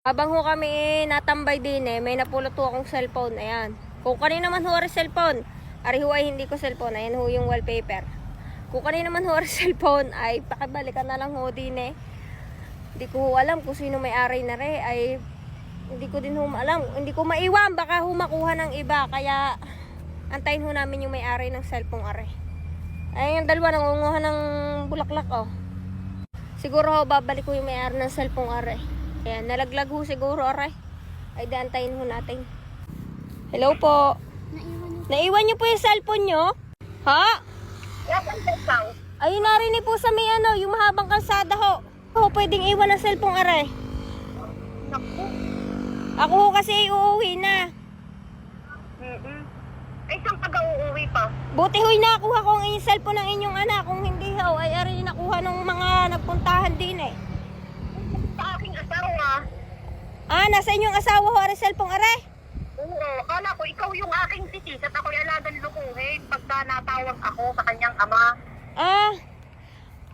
Habang ho kami eh, natambay din eh, may napulot ho akong cellphone. Ayan. Kung kanina naman ho cellphone, ari ho ay hindi ko cellphone. Ayan ho yung wallpaper. Kung kanina naman ho cellphone, ay pakibalikan na lang ho din eh. Hindi ko ho alam kung sino may ari na re. Ay hindi ko din ho alam. Hindi ko maiwan. Baka ho makuha ng iba. Kaya antayin ho namin yung may ari ng cellphone are. Ay yung dalawa nangunguha ng bulaklak oh. Siguro ho babalik ko yung may ari ng cellphone are. Ayan, nalaglag ho siguro are. Ay daantayin ho natin. Hello po. Naiwan niyo po yung cellphone niyo? Ha? Ayun narinig po sa may ano, yung mahabang kalsada ho. Ho, pwedeng iwan ang cellphone are. Ako ho kasi uuwi na. Mm-mm. Ay, saan ka daw uuwi pa? Buti ho'y nakuha ko ang inyong cellphone ng inyong anak. Kung hindi ho, ay ari nakuha ng mga nagpuntahan din eh. Sa aking asawa. Ah, nasa inyong asawa ho, ari cellphone are. Oo, akala ko ikaw yung aking titis at ako'y alagang lukuhin pagka natawag ako sa kanyang ama. Ah,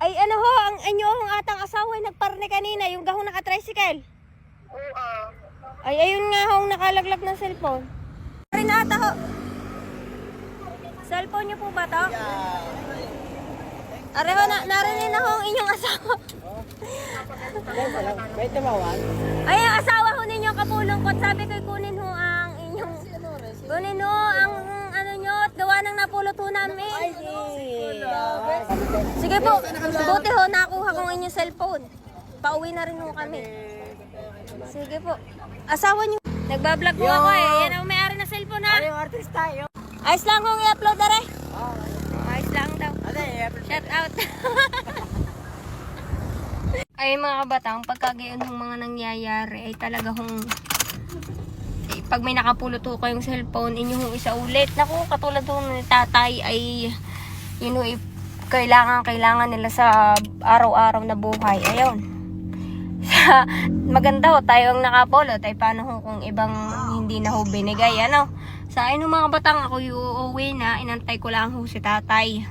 ay ano ho, ang inyong atang asawa ay nagparne kanina, yung gahong naka-tricycle. Oo, ah. Ay, ayun nga ho, ang nakalaglag ng cellphone. Rin ata ho. Cellphone niyo po ba to? Are ho, na, narinig na ho ang inyong asawa. May tumawan? Ay, ang asawa ninyo kapulungkot. Sabi ko kunin ho ang inyong... Kunin ho ang ano nyo at gawa ng napulot ho namin. Sige po, buti ho, nakuha ko ang inyong cellphone. Pauwi na rin ho kami. Sige po. Asawa nyo. Nagbablog po ako eh. Yan ang may-ari na cellphone ha. Yung artista. Ayos lang kong i-upload na rin. Ayos lang daw. Ano eh? Shout out. Ay mga kabatang, pagkagayon ng mga nangyayari ay talaga hong eh, pag may nakapulot ho kayong cellphone, inyo hong isa ulit. Naku, katulad ho ni tatay ay yun ho, eh, kailangan, kailangan nila sa araw-araw na buhay. Ayun. Maganda ho, tayo ang nakapulot. Ay paano ho kung ibang hindi na ho binigay, ano? Sa ho, mga batang, ako yung uuwi na. Inantay ko lang ho si tatay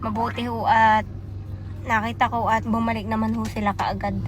mabuti ho at nakita ko at bumalik naman ho sila kaagad.